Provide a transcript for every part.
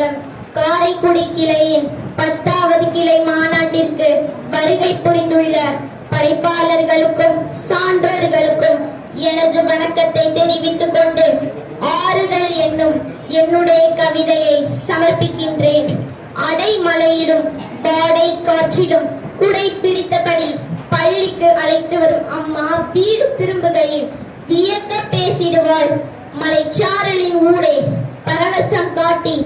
சங்கம் காரைக்குடி கிளையின் பத்தாவது கிளை மாநாட்டிற்கு வருகை புரிந்துள்ள படைப்பாளர்களுக்கும் சான்றோர்களுக்கும் எனது வணக்கத்தை தெரிவித்துக் கொண்டு ஆறுதல் என்னும் என்னுடைய கவிதையை சமர்ப்பிக்கின்றேன். அடைமலையிலும் பாடை காற்றிலும் குடை பிடித்தபடி பள்ளிக்கு அழைத்து வரும் அம்மா வீடு திரும்புகையில் வியக்க பேசிடுவாள். மலைச்சாரலின் ஊடே பரவசம் காட்டி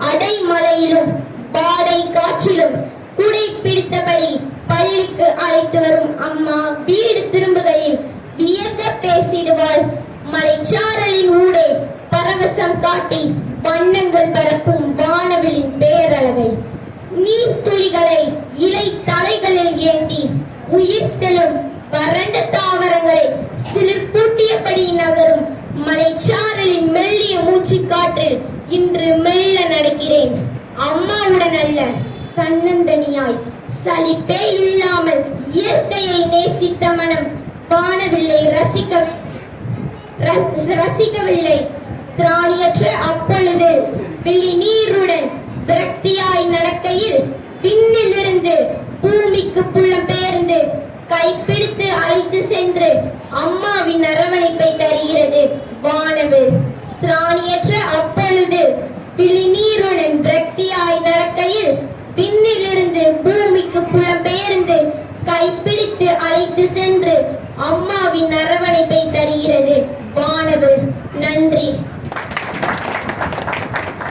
அடைமலையிலும் பாடை காற்றிலும் குடை பிடித்தபடி பள்ளிக்கு அழைத்து வரும் அம்மா வீடு திரும்புகையில் வியக்க பேசிடுவாள். மலைச்சாரலின் ஊடே பரவசம் காட்டி வண்ணங்கள் பரப்பும் வானவிலின் பேரழகை. நீர்த்துளிகளை இலை தலைகளில் ஏந்தி உயிர்த்தெழும் வறண்ட தாவரங்களை சிலிர்ப்பு தன்னந்தனியாய் சலிப்பே இல்லாமல் இயற்கையை நேசித்த மனம் காணவில்லை ரசிக்க ரசிக்கவில்லை. திராணியற்ற அப்பொழுது விழி நீருடன் விரக்தியாய் நடக்கையில் விண்ணிலிருந்து பூமிக்கு புலம் பெயர்ந்து கைப்பிடித்து அழைத்து சென்று அம்மாவின் அரவணைப்பை தருகிறது. வானவில் திராணியற்ற அப்பொழுது விழி அம்மாவின் அரவணைப்பை தருகிறது. வானவர் நன்றி.